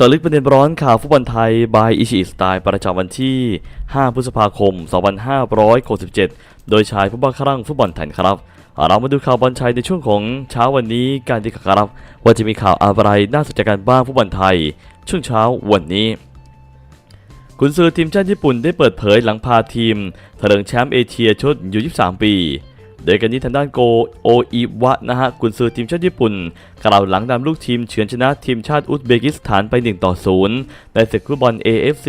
จาะลึกประเด็นร้อนข่าวฟุตบอลไทย บายอิชิสไตล์ประจำวันที่ 5 พฤษภาคม 2567 โดยชายผู้บ้าคลั่งฟุตบอลไทยครับ เรามาดูข่าวบอลไทยในช่วงของเช้าวันนี้การดีครับ ว่าจะมีข่าวอะไรน่าสนใจกันบ้างฟุตบอลไทย ช่วงเช้าวันนี้กุนซือทีมชาติญี่ปุ่นได้เปิดเผยหลังพาทีมเถลิงแชมป์เอเชียชุดอยู่23 ปี โดยกันนี้ทางด้านโกโออิวะนะฮะกุนซือทีมชาติญี่ปุ่น กล่าวหลังนำลูกทีมเฉือนชนะทีมชาติอุซเบกิสถานไป 1 ต่อ 0 ในศึกฟุตบอล AFC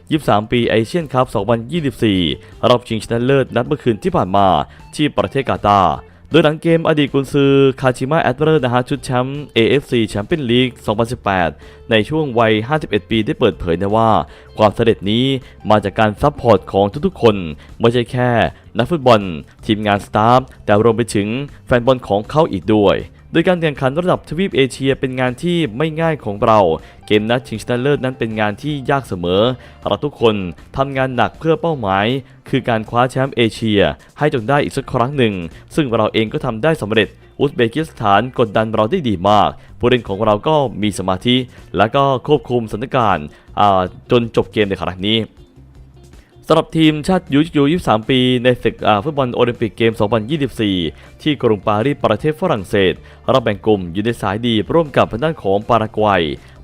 23 ปีไอเชียนคัพ 2024 รอบชิงชนะเลิศนัดเมื่อคืนที่ผ่านมาที่ประเทศกาตาร์ โดยหลังเกมอดีตกุนซือคาชิมะแอดเวอร์นะฮะชุดแชมป์ AFC แชมเปี้ยนลีก 2018 ในช่วงวัย 51 ปีได้เปิดเผยนะว่า ความสำเร็จนี้มาจากการซัพพอร์ตของทุกๆคน ไม่ใช่แค่ นักฟุตบอล ทีมงานสตาฟแต่รวมไปถึงแฟนบอลของเขาอีกด้วย โดยการแข่งขันระดับทวีปเอเชียเป็นงานที่ไม่ง่ายของเรา เกมนัดชิงชนะเลิศนั้นเป็นงานที่ยากเสมอ เราทุกคนทำงานหนักเพื่อเป้าหมาย คือการคว้าแชมป์เอเชีย ให้จงได้อีกสักครั้งหนึ่ง ซึ่งเราเองก็ทำได้สำเร็จอุซเบกิสถานกดดันเราได้ดีมาก ผู้เล่นของเราก็มีสมาธิ และก็ควบคุมสถานการณ์จนจบเกมในครั้งนี้ สำหรับทีมชาติยูยู23 ปีในศึกอาฟุตบอลโอลิมปิกเกม 2024 ที่กรุงปารีสประเทศฝรั่งเศสรอบแบ่งกลุ่มอยู่ในสายดีร่วมกับทางด้านของปารากวัย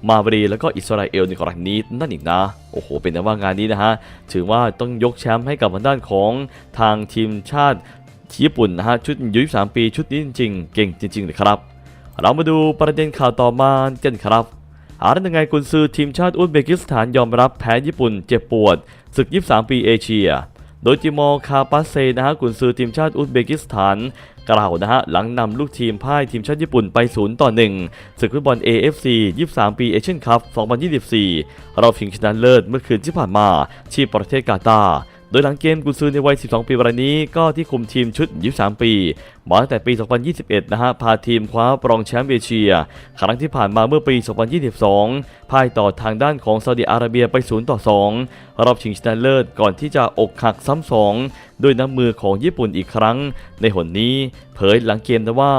มาบรี แล้วก็อิสราเอลในครั้งนี้นั่นอีกนะ โอ้โห เป็นแต่ว่างานนี้นะฮะ ถือว่าต้องยกแชมป์ให้กับทางด้านของทางทีมชาติญี่ปุ่นนะฮะชุดยู23 ปีชุดนี้จริงๆ เก่งจริงๆเลยครับ เรามาดูประเด็นข่าวต่อมากันครับ อาร์ตยังไงกุนซือทีมชาติอุซเบกิสถานยอมรับแพ้ญี่ปุ่นเจ็บปวด ศึก 23 ปีเอเชีย โดยจิมอคาปัสเซนะฮะกุนซือทีมชาติอุซเบกิสถานกล่าวนะฮะหลังนำลูกทีมพ่ายทีมชาติญี่ปุ่นไป 0 ต่อ 1 ศึกฟุตบอล AFC 23 ปีเอเชียนคัพ 2024 เรอบชิงชนะเลิศเมื่อคืนที่ผ่านมาที่ประเทศกาตาร์ ดยหลังเกมกุนซือในวัย 12 ปีรายนี้ก็ที่คุมทีมชุด 23 ปี มาตั้งแต่ปี 2021 นะฮะ พาทีมคว้ารองแชมป์เอเชีย ครั้งที่ผ่านมาเมื่อปี 2022 พ่ายต่อทางด้านของซาอุดิอาระเบียไป 0 ต่อ 2 รอบชิงชนะเลิศก่อนที่จะอกหักซ้ำสองด้วยน้ำมือของญี่ปุ่นอีกครั้ง ในหนนี้เผยหลังเกมนะว่า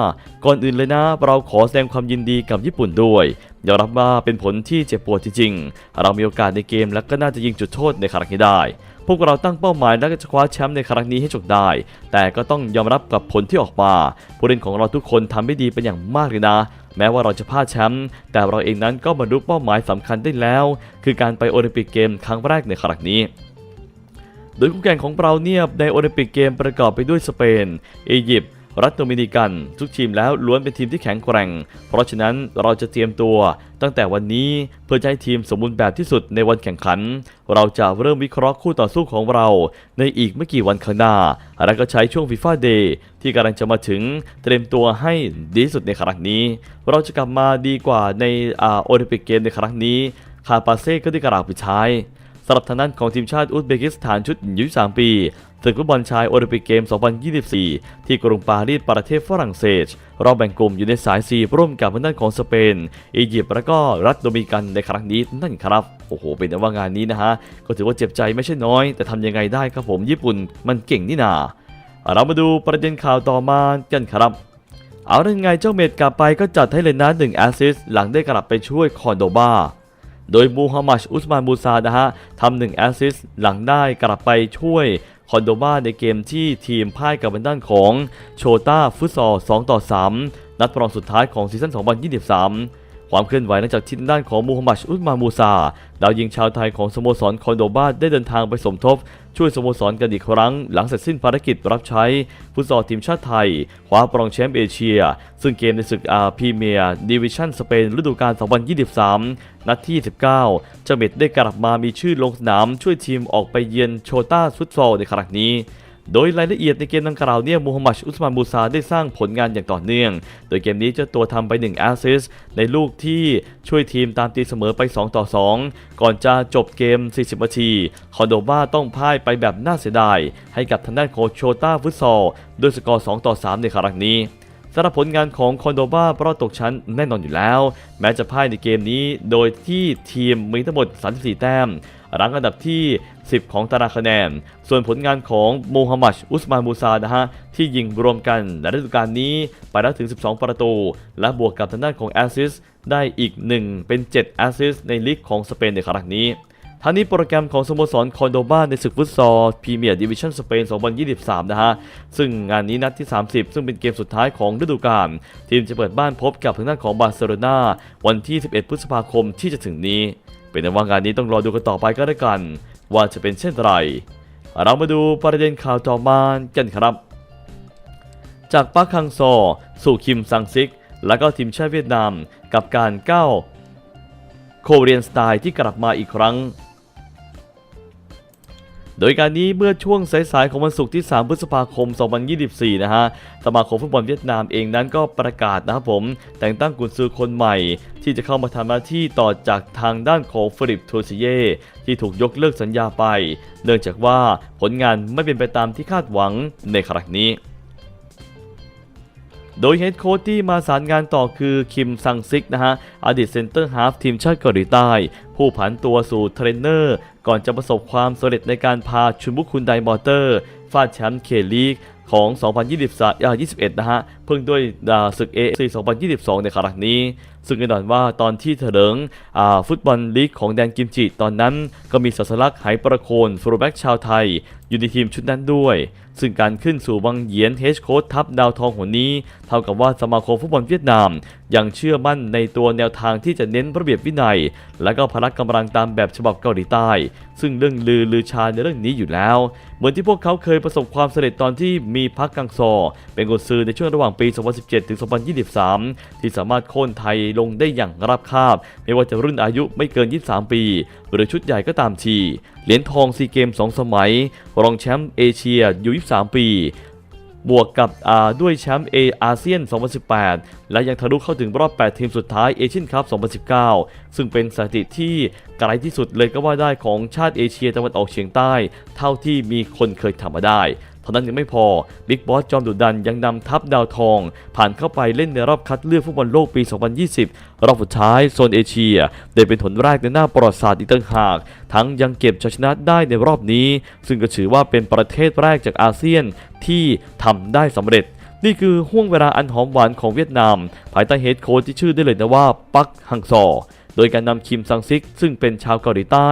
ก่อนอื่นเลยนะ เราขอแสดงความยินดีกับญี่ปุ่นด้วยยอมรับว่าเป็นผลที่เจ็บปวดจริงๆ เรามีโอกาสในเกมและก็น่าจะยิงจุดโทษในครั้งนี้ได้ พวกเราตั้งเป้าหมายและจะคว้าแชมป์ในครั้งนี้ให้จบได้ แต่ก็ต้องยอมรับกับผลที่ออกมาผู้เล่นของเราทุกคนทำได้ดีเป็นอย่างมากเลยนะ แม้ว่าเราจะพลาดแชมป์แต่เราเองนั้นก็บรรลุเป้าหมายสำคัญได้แล้ว คือการไปโอลิมปิกเกมครั้งแรกในครั้งนี้โดยคู่แข่งของเราเนี่ยในโอลิมปิกเกมประกอบไปด้วยสเปน อียิปต์ รัฐโดมินิกัน ทุกทีมแล้วล้วนเป็นทีมที่แข็งแกร่ง เพราะฉะนั้นเราจะเตรียมตัวตั้งแต่วันนี้เพื่อให้ทีมสมบูรณ์แบบที่สุดในวันแข่งขัน เราจะเริ่มวิเคราะห์คู่ต่อสู้ของเรา ในอีกไม่กี่วันข้างหน้า และก็ใช้ช่วงฟีฟ่าเดย์ที่กำลังจะมาถึงเตรียมตัวให้ดีสุดในครั้งนี้ เราจะกลับมาดีกว่าในอโอลิมปิกเกมในครั้งนี้ คาปาเซ่ก็ได้กล่าวปิดท้าย สำหรับทางด้านของทีมชาติอุซเบกิสถานชุดอายุ3ปีศึกฟุตบอลชายโอลิมปิกเกม 2024 ที่กรุงปารีสประเทศฝรั่งเศส รอบแบ่งกลุ่มอยู่ในสาย 4 ร่วมกับทางด้านของสเปน อียิปต์และก็รัฐโดมิกันในครั้งนี้นั่นครับ โอ้โห เป็นแต่ว่างานนี้นะฮะ ก็ถือว่าเจ็บใจไม่ใช่น้อย แต่ทำยังไงได้ครับผมญี่ปุ่นมันเก่งนี่นา เรามาดูประเด็นข่าวต่อมากันครับเอาได้ไงเจ้าเมดกลับไปก็จัดให้เลยนะหนึ่งแอสซิสต์หลังได้กลับไปช่วยคอนโดบา โดยมูฮัมหมัดอุสมานบูซานะฮะทำหนึ่งแอสซิสต์หลังได้กลับไปช่วยคอนโดบาในเกมที่ทีมพ่ายกับด้านของโชต้าฟุตซอล2ต่อ 3 นัดรองสุดท้ายของซีซั่น 2023 ความเคลื่อนไหวหลังจากที่ด้านของมูฮัมหมัดอุสมานมูซาดาวยิงชาวไทยของสโมสรคอนโดบาได้เดินทางไปสมทบ ช่วยสโมสรกันอีกครั้ง หลังเสร็จสิ้นภารกิจรับใช้ฟุตซอลทีมชาติไทยคว้าปรองแชมป์เอเชีย ซึ่งเกมในศึกอาพรีเมียร์ดิวิชั่นสเปนฤดูกาล 2023 นัดที่ 19 เจ้าเม็ดได้กลับมามีชื่อลงสนามช่วยทีมออกไปเยือนโชต้าฟุตซอลในครั้งนี้ โดยรายละเอียดในเกมดังกล่าวเนี่ยมูฮัมหมัดอุสมานมูซาได้สร้างผลงานอย่างต่อเนื่อง โดยเกมนี้เจ้าตัวทำไป1แอสซิสในลูกที่ช่วยทีมตามตีเสมอไป 2 ต่อ 2 ก่อนจะจบเกม 40 นาที คอนโดบาต้องพ่ายไปแบบน่าเสียดาย ให้กับทางด้านโคชโชต้าฟุตซอลด้วยสกอร์ 2 ต่อ 3 ในครั้งนี้สำหรับผลงานของคอนโดบาเพราะตกชั้นแน่นอนอยู่แล้ว แม้จะพ่ายในเกมนี้โดยที่ทีมมีทั้งหมด 34 แต้ม รั้งอันดับที่ 10 ของตารางคะแนน ส่วนผลงานของโมฮัมหมัดอุสมานมูซานะฮะที่ยิงรวมกันในฤดูกาลนี้ไปแล้วถึง 12 ประตู และบวกกับทางด้านของแอสซิสได้อีก 1 เป็น 7 แอสซิสในลีกของสเปนในครั้งนี้ทั้งนี้โปรแกรมของสโมสรคอนโดบาในศึกฟุตซอลพรีเมียร์ดิวิชั่นสเปน 2023 นะฮะ ซึ่งงานนี้นัดที่ 30 ซึ่งเป็นเกมสุดท้ายของฤดูกาลทีมจะเปิดบ้านพบกับทางด้านของบาร์เซโลนาวันที่ 11 พฤษภาคมที่จะถึงนี้ เป็นแต่ว่างานนี้ต้องรอดูกันต่อไปก็แล้วกัน ว่าจะเป็นเช่นไร เรามาดูประเด็นข่าวต่อมากันครับ จากปักคังซอ สู่คิมซังซิก และก็ทีมชาติเวียดนาม กับการก้าวโคเรียนสไตล์ที่กลับมาอีกครั้ง โดยการนี้เมื่อช่วงสายๆของวันศุกร์ที่ 3 พฤษภาคม 2024 นะฮะ สมาคมฟุตบอลเวียดนามเองนั้นก็ประกาศนะครับผม แต่งตั้งกุนซือคนใหม่ ที่จะเข้ามาทำหน้าที่ต่อจากทางด้านของฟริปทูซิเย่ที่ถูกยกเลิกสัญญาไป เนื่องจากว่าผลงานไม่เป็นไปตามที่คาดหวังในครั้งนี้ โดยเฮดโค้ชที่มาสารงานต่อคือคิมซังซิกนะฮะอดีตเซนเตอร์ฮาฟทีมชาติเกาหลีใต้ ผู้ผันตัวสู่เทรนเนอร์ ก่อนจะประสบความสำเร็จในการพาชุนบุคุนไดมอเตอร์ฟาดแชมป์เคลีกของ 2023-21นะฮะ เพิ่งด้วยศึก AFC 2022 ในครั้งนี้ ซึ่งแน่นอนว่าตอนที่เถลิงฟุตบอลลีกของแดนกิมจิตอนนั้น ก็มีศาสลักษณ์ไหประโคนฟูแบ็กชาวไทย อยู่ในทีมชุดนั้นด้วย ซึ่งการขึ้นสู่วังเหยียนเฮดโค้ชทัพดาวทองหัวนี้ เท่ากับว่าสมาคมฟุตบอลเวียดนาม ยังเชื่อมั่นในตัวแนวทางที่จะเน้นระเบียบวินัย และก็พละกำลังตามแบบฉบับเกาหลีใต้ ซึ่งเรื่องลือลือชาในเรื่องนี้อยู่แล้ว เหมือนที่พวกเขาเคยประสบความสำเร็จตอนที่มีพักกังซอ เป็นกุนซือในช่วงระหว่างปี 2017 ถึง 2023 ที่สามารถโค่นไทยลงได้อย่างราบคาบ ไม่ว่าจะรุ่นอายุไม่เกิน 23 ปี หรือชุดใหญ่ก็ตามที เหรียญทองซีเกม2สมัย รองแชมป์เอเชียอยู่23 ปี บวกกับด้วยแชมป์เออาเซียน 2018 และยังทะลุเข้าถึงรอบ 8 ทีมสุดท้ายเอเชียนคัพ 2019 ซึ่งเป็นสถิติที่ไกลที่สุดเลยก็ว่าได้ของชาติเอเชียตะวันออกเฉียงใต้ เท่าที่มีคนเคยทำมาได้ ท่านั้นยังไม่พอบิ๊กบอสจอมดุดันยังนำทัพดาวทอง ผ่านเข้าไปเล่นในรอบคัดเลือกฟุตบอลโลกปี 2020 รอบสุดท้ายโซนเอเชียได้เป็นผลแรกในหน้าประวัติศาสตร์อีกต่างหาก ทั้งยังเก็บชัยชนะได้ในรอบนี้ ซึ่งก็ถือว่าเป็นประเทศแรกจากอาเซียนที่ทำได้สำเร็จ นี่คือห่วงเวลาอันหอมหวานของเวียดนาม ภายใต้เฮดโค้ชที่ชื่อได้เลยนะว่าปักฮังซอโดยการนำคิมซังซิก ซึ่งเป็นชาวเกาหลีใต้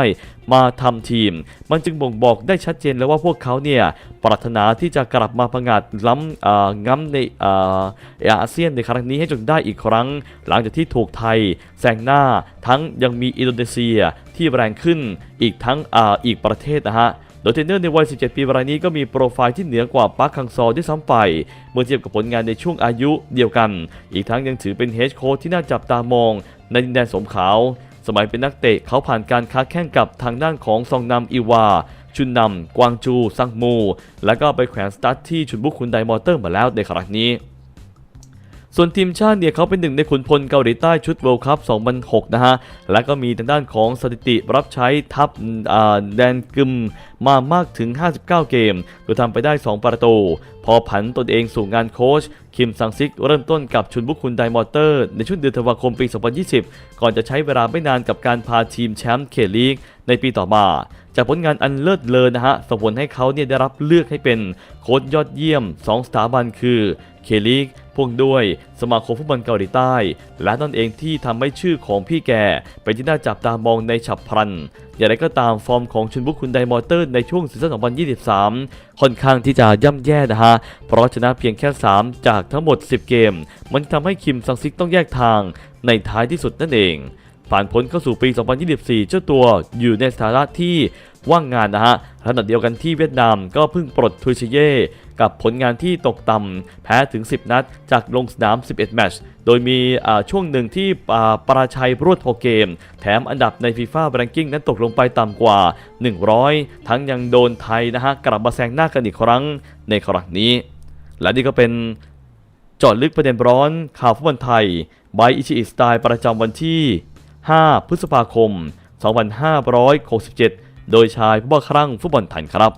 มาทำทีม มันจึงบ่งบอกได้ชัดเจนแล้วว่าพวกเขาเนี่ยปรารถนาที่จะกลับมาพังาจล้ำง้ำในอาเซียนในครั้งนี้ให้จนได้อีกครั้ง หลังจากที่ถูกไทยแซงหน้าทั้งยังมีอินโดนีเซียที่แรงขึ้นอีกทั้งออีกประเทศนะฮะ โดยเทรนเนอร์ในวัย 17 ปีรายนี้ก็มีโปรไฟล์ที่เหนือกว่าปาร์คคังซอด้วยซ้ำไป เมื่อเทียบกับผลงานในช่วงอายุเดียวกัน อีกทั้งยังถือเป็นเฮดโค้ชที่น่าจับตามอง ในดินแดนสมขาว สมัยเป็นนักเตะเขาผ่านการค้าแข่งกับทางด้านของซองนำอีวา ชุนนำกวางจู ซังมู แล้วก็ไปแขวนสตาร์ทที่ชุนบุกคุนไดมอเตอร์มาแล้วในครั้งนี้ ส่วนทีมชาติเนี่ยเขาเป็นหนึ่งในขุนพลเกาหลีใต้ชุด World Cup 2006 นะฮะ และก็มีทางด้านของสถิติรับใช้ทัพแดนกึมมามากถึง 59 เกม โดยทำไปได้ 2 ประตู พอผันตนเองสู่งานโค้ช คิมซังซิกเริ่มต้นกับชุนบุคุนไดมอเตอร์ ในช่วงเดือนธันวาคมปี 2020 ก่อนจะใช้เวลาไม่นานกับการพาทีมแชมป์เคลีกในปีต่อมา จากผลงานอันเลิศเลอนะฮะส่งผลให้เขาเนี่ยได้รับเลือกให้เป็นโค้ชยอดเยี่ยม 2 สถาบันคือเคลีก พ่วงด้วยสมาคมฟุตบอลเกาหลีใต้ และนั่นเองที่ทำให้ชื่อของพี่แกเป็นที่น่าจับตามองในฉับพลัน อย่างไรก็ตามฟอร์มของชุนบุกคุณไดมอเตอร์ในช่วงซีซั่น 2023 ค่อนข้างที่จะย่ำแย่นะฮะ เพราะชนะเพียงแค่ 3 จากทั้งหมด 10 เกม มันทำให้คิมซังซิกต้องแยกทางในท้ายที่สุดนั่นเอง ผ่านพ้นเข้าสู่ปี 2024 เจ้าตัวอยู่ในสถานะที่ว่างงานนะฮะขณะเดียวกันที่เวียดนามก็เพิ่งปลดทุยเชเย่กับผลงานที่ตกต่ำแพ้ถึง 10 นัด จากลงสนาม 11 แมตช์ โดยมีช่วงหนึ่งที่ปราชัยรวดพอเกม แถมอันดับในฟีฟ่าแรงกิ้งนั้นตกลงไปต่ำกว่า 100 ทั้งยังโดนไทยนะฮะ กลับมาแซงหน้ากันอีกครั้งในครั้งนี้ และนี่ก็เป็นจาะลึกประเด็นร้อนข่าวฟุตบอลไทยบายอิชิอิสไตล์ประจำวันที่ 5 พฤษภาคม 2567 โดยชายผู้บ้าคลั่งฟุตบอลไทยครับ